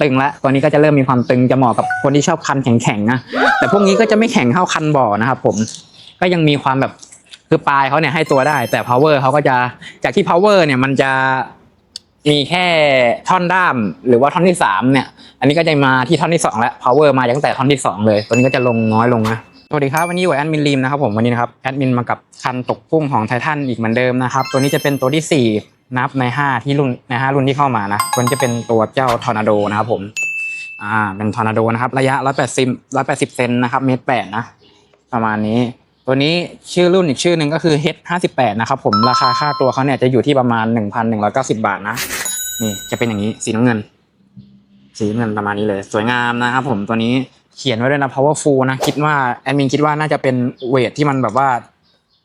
ตึงแล้วตัวนี้ก็จะเริ่มมีความตึงจะเหมาะกับคนที่ชอบคันแข็งๆนะแต่พวกนี้ก็จะไม่แข็งเท่าคันบ่อนะครับผมก็ยังมีความแบบคือปลายเขาเนี่ยให้ตัวได้ แต่ power เขาก็จะจากที่ power เนี่ยมันจะมีแค่ท่อนด้ามหรือว่าท่อนที่สามเนี่ย อันนี้ก็จะมาที่ท่อนที่สองแล้ว power มาตั้งแต่ท่อนที่สองเลยตัวนี้ก็จะลงน้อยลงนะสวัสดีครับวันนี้อยู่แอดมินลีมนะครับผมวันนี้นะครับแอดมินมากับคันตกกุ้งของไททันอีกเหมือนเดิมนะครับ ตัวนี้จะเป็นตัวที่สี่ นับในห้าที่รุ่นในห้ารุ่นที่เข้ามานะตันจะเป็นตัวเจ้าทอร์นาโดนะครับผมอ่าเป็นทอร์นาโดนะครับ ระยะร้อยแปดสิบร้อยแปดสิบเซนนะครับเมตรแปดนะ ประมาณนี้ ตัวนี้ชื่อรุ่นอีกชื่อหนึ่งก็คือ H ห้าสิบแปดนะครับผมราคาค่าตัวเขาเนี่ยจะอยู่ที่ประมาณหนึ่งพันหนึ่งร้อยเก้าสิบาทนะ นี่จะเป็นอย่างนี้สีน้ำเงิน สีน้ำเงินประมาณนี้เลย สวยงามนะครับผมตัวนี้เขียนไว้ด้วยนะ powerful นะคิดว่าแอดมินคิดว่าน่าจะเป็นเวทที่มันแบบว่า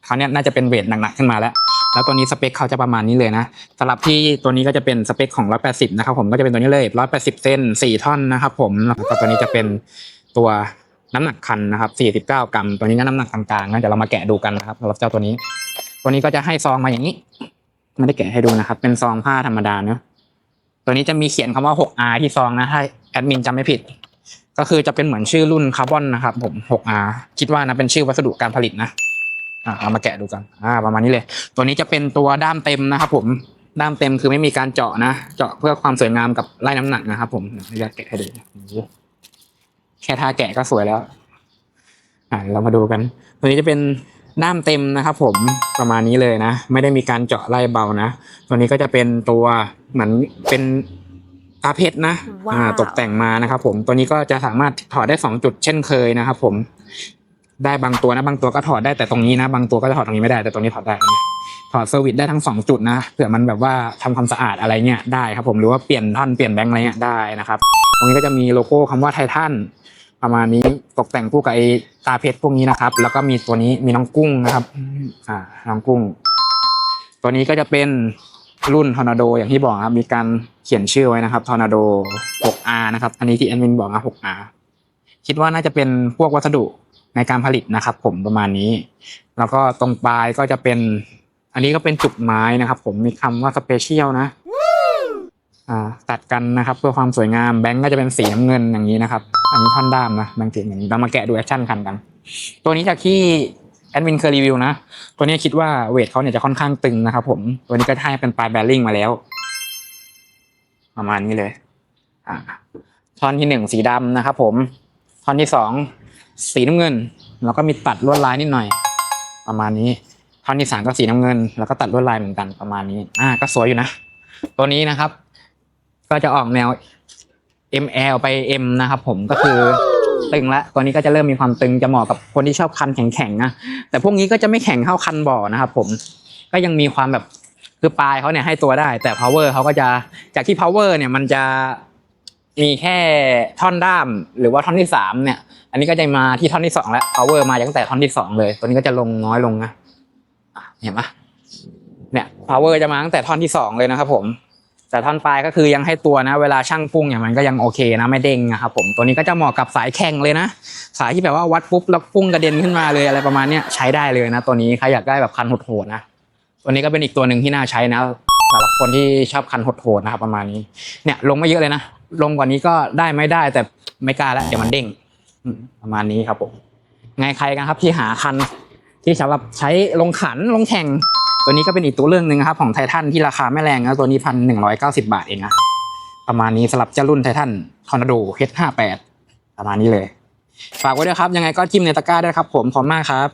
เขาวเนี่ยน่าจะเป็นเวทหนักๆขึ้นมาแล้ว แล้วตัวนี้สเปคเขาจะประมาณนี้เลยนะสำหรับที่ตัวนี้ก็จะเป็นสเปคของ 180 นะครับผมก็จะเป็นตัวนี้เลย180เซน4 ท่อนนะครับผมแล้วก็ตัวนี้จะเป็นตัวน้ำหนักคันนะครับ 49 กรัม ตัวนี้ก็น้ำหนักกลางๆนะเดี๋ยวเรามาแกะดูกันนะครับสำหรับเจ้าตัวนี้ ตัวนี้ก็จะให้ซองมาอย่างนี้ไม่ได้แกะให้ดูนะครับ เป็นซองผ้าธรรมดาเนอะตัวนี้จะมีเขียนคำว่า 6R ที่ซองนะถ้าแอดมินจำไม่ผิด ก็คือจะเป็นเหมือนชื่อรุ่นคาร์บอนนะครับผม 6R คิดว่านะเป็นชื่อวัสดุการผลิตนะ อ่าเอามาแกะดูกันอ่าประมาณนี้เลย ตัวนี้จะเป็นตัวด้ามเต็มนะครับผมด้ามเต็มคือไม่มีการเจาะนะ เจาะเพื่อความสวยงามกับไล่น้ำหนักนะครับ ผมเดี๋ยวแกะให้ดูแค่ท่าแกะก็สวยแล้ว อ่าเรามาดูกัน ตัวนี้จะเป็นด้ามเต็มนะครับ ผมประมาณนี้เลยนะ ไม่ได้มีการเจาะไล่เบานะ ตัวนี้ก็จะเป็นตัวเหมือนเป็นตาเพชรนะว้าวอ่าตกแต่งมานะครับ ผมตัวนี้ก็จะสามารถถอดได้สองจุดเช่นเคยนะครับ ผม ได้บางตัวนะบางตัวก็ถอดได้แต่ตรงนี้นะ บางตัวก็จะถอดตรงนี้ไม่ได้แต่ตรงนี้ถอดได้ถอดเซอร์วิสได้ทั้งสองจุดนะเผื่อมันแบบว่าทำความสะอาดอะไรเงี้ยได้ครับผมหรือว่าเปลี่ยนท่อนเปลี่ยนแบงค์อะไรเงี้ยได้นะครับตรงนี้ก็จะมีโลโก้คำว่าไททันประมาณนี้ตกแต่งคู่กับไอตาเพชรพวกนี้นะครับ แล้วก็มีตัวนี้มีน้องกุ้งนะครับอ่าน้องกุ้ง ตัวนี้ก็จะเป็นรุ่นทอร์นาโดอย่างที่บอกครับมีการเขียนชื่อไว้นะครับทอร์นาโด 6R นะครับ อันนี้ที่แอดมินบอกนะ 6R คิดว่าน่าจะเป็นพวกวัสดุ ในการผลิตนะครับ ผมประมาณนี้ แล้วก็ตรงปลายก็จะเป็น อันนี้ก็เป็นจุกไม้นะครับ ผมมีคำว่าสเปเชียลนะอ่าตัดกันนะครับ เพื่อความสวยงามแบงก์ก็จะเป็นสีน้ำเงินอย่างนี้นะครับ อันนี้ท่อนด้ามนะแบงก์สีอย่างนี้เรามาแกะดูแอคชั่นคันกัน ตัวนี้จากที่แอดมินเคยรีวิวนะ ตัวนี้คิดว่าเวทเขาเนี่ยจะค่อนข้างตึงนะครับผมตัวนี้ก็ให้เป็นปลายแบริ่งมาแล้ว ประมาณนี้เลยอ่าท่อนที่หนึ่งสีดำนะครับผมท่อนที่สอง สีน้ำเงิน แล้วก็มีตัดลวดลายนิดหน่อย ประมาณนี้ท่อนที่สามก็สีน้ำเงิน แล้วก็ตัดลวดลายเหมือนกันประมาณนี้ อ่า ก็สวยอยู่นะ ตัวนี้นะครับ ก็จะออกแนว ML ไป M นะครับผมก็คือตึงแล้วตัวนี้ก็จะเริ่มมีความตึงจะเหมาะกับคนที่ชอบคันแข็งๆนะแต่พวกนี้ก็จะไม่แข็งเท่าคันบ่อนะครับผมก็ยังมีความแบบคือปลายเขาเนี่ยให้ตัวได้ แต่ power เขาก็จะจากที่ power เนี่ยมันจะ มีแค่ท่อนด้ามหรือว่าท่อนที่สามเนี่ย อันนี้ก็จะมาที่ท่อนที่สองแล้ว power มาตั้งแต่ท่อนที่สองเลย ตัวนี้ก็จะลงน้อยลงนะเห็นปะเนี่ย power จะมาตั้งแต่ท่อนที่สองเลยนะครับ ผม แต่ท่อนปลายก็คือยังให้ตัวนะ เวลาช่างพุ่งอย่างมันก็ยังโอเคนะไม่เด้งนะครับผมตัวนี้ก็จะเหมาะกับสายแข่งเลยนะ สายที่แบบว่าวัดปุ๊บแล้วพุ่งกระเด็นขึ้นมาเลยอะไรประมาณเนี้ยใช้ได้เลยนะ ตัวนี้ใครอยากได้แบบคันโหดๆนะตัวนี้ก็เป็นอีกตัวหนึ่งที่น่าใช้นะสำหรับคนที่ชอบคันโหดๆนะครับประมาณนี้เนี่ยลงไม่เยอะเลยนะ ลงกว่านี้ก็ได้ไม่ได้ แต่ไม่กล้าแล้วเดี๋ยวมันเด้งประมาณนี้ครับผมไงใครกันครับที่หาคันที่สำหรับใช้ลงขันลงแข่ง ตัวนี้ก็เป็นอีกตัวเรื่องหนึ่งครับของไททันที่ราคาไม่แรงนะตัวนี้พันหนึ่งร้อยเก้าสิบาทเองนะประมาณนี้สำหรับเจ้ารุ่นไททันทอร์นาโด H58 ประมาณนี้เลย ฝากไว้ด้วยครับ ยังไงก็จิ้มในตะกร้าได้วยครับผมขอบคุณมากครับ